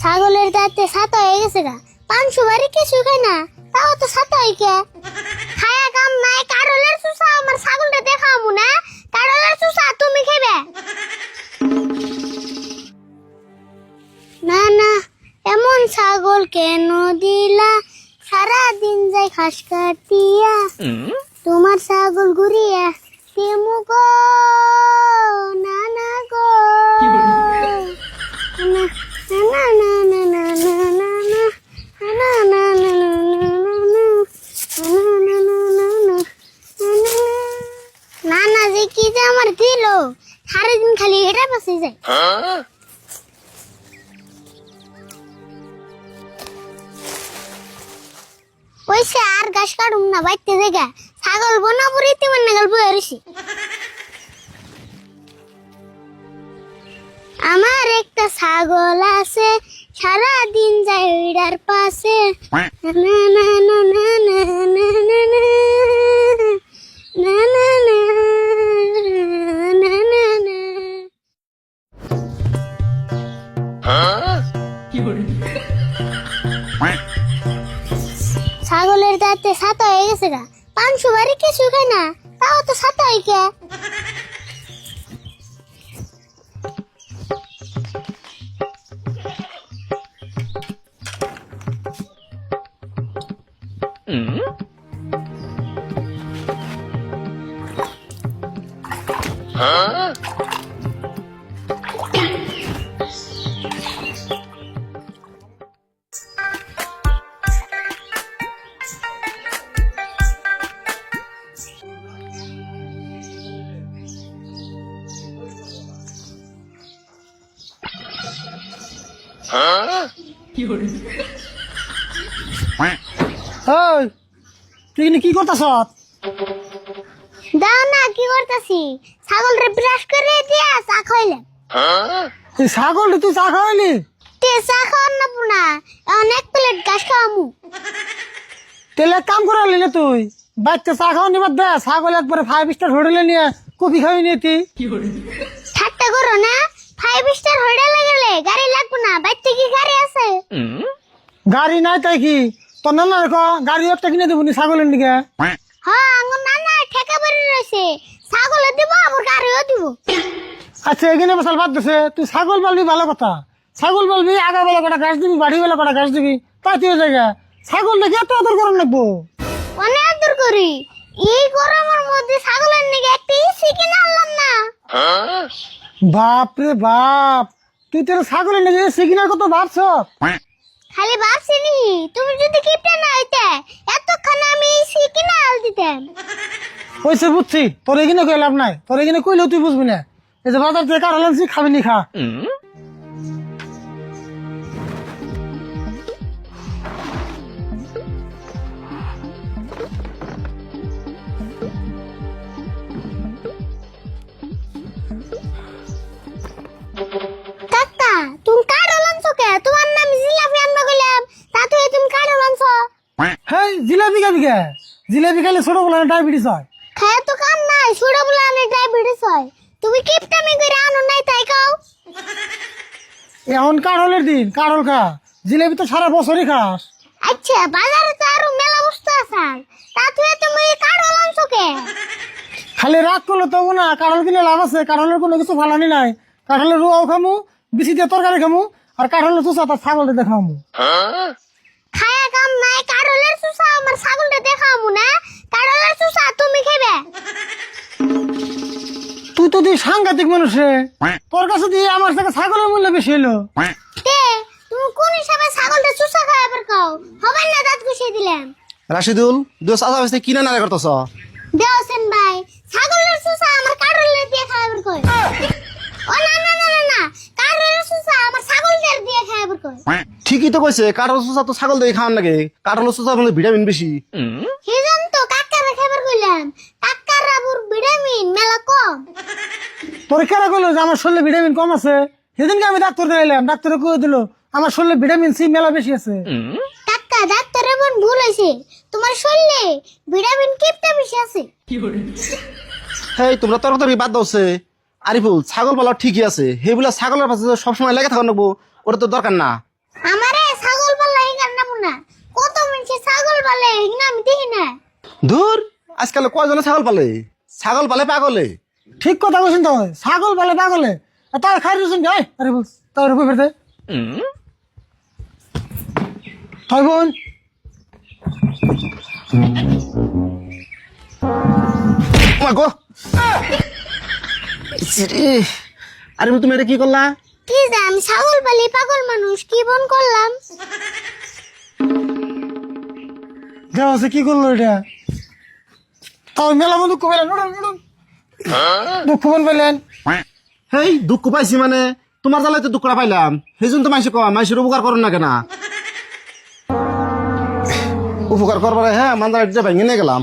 ছাগলের দাঁতে সাত হয়ে গেছে গা। পাঁচশো বাড়ি কিছু খায় না। তাও তো সাত হয় কে? খায়া কাম নাই কারলের চুষা আমার ছাগলটা দেখামু না। কারলের চুষা তুমি খাইবে না না এমন ছাগল কেন দিলা? সারা দিন যাই ঘাস কাটিয়া। তোমার ছাগল ঘুরিয়া সারাদিন খালি এটা বসে যায়। আর গাছ কাটুম না বাইতে দেখা ছাগল বনা পরিতে মানে গল্প হয়েছি আমার একটা ছাগল আছে সারাদিন যায় পাশে। না না না না না না ছাগলের দাঁতে সাত হয়ে গেছে গা। পাঁচশো বাড়ি কিছু খায় না, তাও তো সাত হয় কে? ওই তুই কি করতেছ দাও না কি করতেছি? ছাগলরে ব্রাশ করে দিয়া চা এই ছাগল তুই চা তে চা খাওয়ার না পুনা অনেক প্লেট ঘাস খাওয়ামু। তেলে কাম করালি না তুই বাচ্চা চা খাওয়া নিবার দে ছাগল একবারে ফাইভ স্টার হোটেলে নিয়ে কফি খাওয়াই নিয়ে তুই ঠাট্টা করো না ফাইভ স্টার হোটেলে গেলে গাড়ি লাগবে না বাইতে কি গাড়ি আছে গাড়ি নাই তাই কি? তোর নানা রেখো গাড়ি একটা কিনে দেবো নি ছাগলের দিকে হ্যাঁ আঙ্গুর না না ঠেকা বাড়ি রয়েছে। ছাগলে দিব আবার গাড়িও দিব। আচ্ছা এখানে বসাল বাদ দিছে। তুই ছাগল পালবি ভালো কথা। ছাগল পালবি আগা বেলা কটা গাছ দিবি বাড়ি বেলা কটা গাছ দিবি তাই তুই জায়গা। ছাগল দেখে এত আদর করার লাগবো। অনেক আদর করি। এই গরমের মধ্যে ছাগলের নিকে একটা ইসি কিনে আনলাম না। বাপ রে বাপ তুই তোর ছাগলের নাকি সিগনাল কত ভাবছ? খালি ভাবছিনি তুমি যদি কিপটা না হইতে এতক্ষণ আমি সি কিনে আল দিতাম। ওইসে বুঝছি তোর এখানে কই লাভ নাই? তোর এখানে কইলেও তুই বুঝবি না। এই যে বাজার থেকে কার লানছি খাবি নি খা। জিলাপি খাবি কে? জিলাপি খাইলে ছোট বলে ডায়াবেটিস হয়। খায় তো কাম নাই ছোট বলে আনে ডায়াবেটিস হয়। তুমি কিপটামি করে আনো নাই তাই কাও এখন কারলের দিন কারল খা। জিলাপি তো সারা বছরই খাস। আচ্ছা বাজারে তো আরও মেলা বস্তু আছে। তা তুই তুমি কাড়ো লাঞ্ছো কে? খালি রাগ করলে তো না কাঁঠাল কিনে লাভ আছে। কাঁঠালের কোনো কিছু ফালানি নাই। কাঁঠালের রুয়াও খামু বিচি দিয়ে তরকারি খামু আর কাঁঠালের চুষা তার ছাগল দিয়ে খামু খায়া কাম নাই কাড়লের চুষা আমার ছাগলটা দেখামু না। কাড়লের চুষা তুমি খাইবে তুই তো তুই সাংঘাতিক মানুষ রে। তোর কাছে দিয়ে আমার থেকে ছাগলের মূল্য বেশি হলো তে তুমি কোন হিসাবে ছাগলটা চুষা খাইবার কাও? হবে না দাঁত ঘুষিয়ে দিলাম। রাশিদুল দুই চাচা বেসতে কিনে নারে করতেছ? দেওসেন ভাই ছাগলের চুষা আমার কাড়লের দিয়ে খাইবার কই? ও না না না না না আমার ছাগলদের দিয়ে খাইবার কই ঠিকই তো কইছে কাঠল চুচা তো ছাগল দিয়ে খাওয়ার নাকি কাঠল চুচার মধ্যে ভিটামিন বেশি। সেজন তো কাকারা খাইবার কইলাম। কাকারা বুর ভিটামিন মেলা কম। তোর কেরা করল যে আমার শরীরে ভিটামিন কম আছে? সেদিনকে আমি ডাক্তার এলাম ডাক্তারে কয়ে দিল আমার শরীরে ভিটামিন সি মেলা বেশি আছে। কাকা ডাক্তারের বোন ভুল হয়েছে তোমার শরীরে ভিটামিন কিপটা বেশি আছে। হেই তোমরা তরকারি বাদ দাওছে আরিফুল ছাগল পালা ঠিকই আছে। হেগুলা ছাগলের পাশে সবসময় লেগে থাকা নেব ওটা তো দরকার না। আমারে ছাগল পালা এখানে নেব না। কত মানুষে ছাগল পালে এখানে আমি দেখি না। ধুর আজকাল কয়জন ছাগল পালে? ছাগল পালে পাগলে। ঠিক কথা বলছেন তো ছাগল পালে পাগলে। তার খাই রয়েছেন গাই আরিফুল তার উপর ফেরতে তাই বোন Oh! আরে তুমি এটা কি করলা? কি আমি ছাগল পালি পাগল মানুষ কি বন করলাম? দেওয়া আছে কি করল এটা? তাও মেলা উড়ুন উড়ুন। দুঃখ মন পেলেন। হেই দুঃখ পাইছি মানে তোমার জ্বালায় তো দুঃখটা পাইলাম। সেই জন্য তো মাইসে কয় মাইসের উপকার করুন না কেনা? উপকার করবার হ্যাঁ মান্দার ভেঙে নিয়ে গেলাম।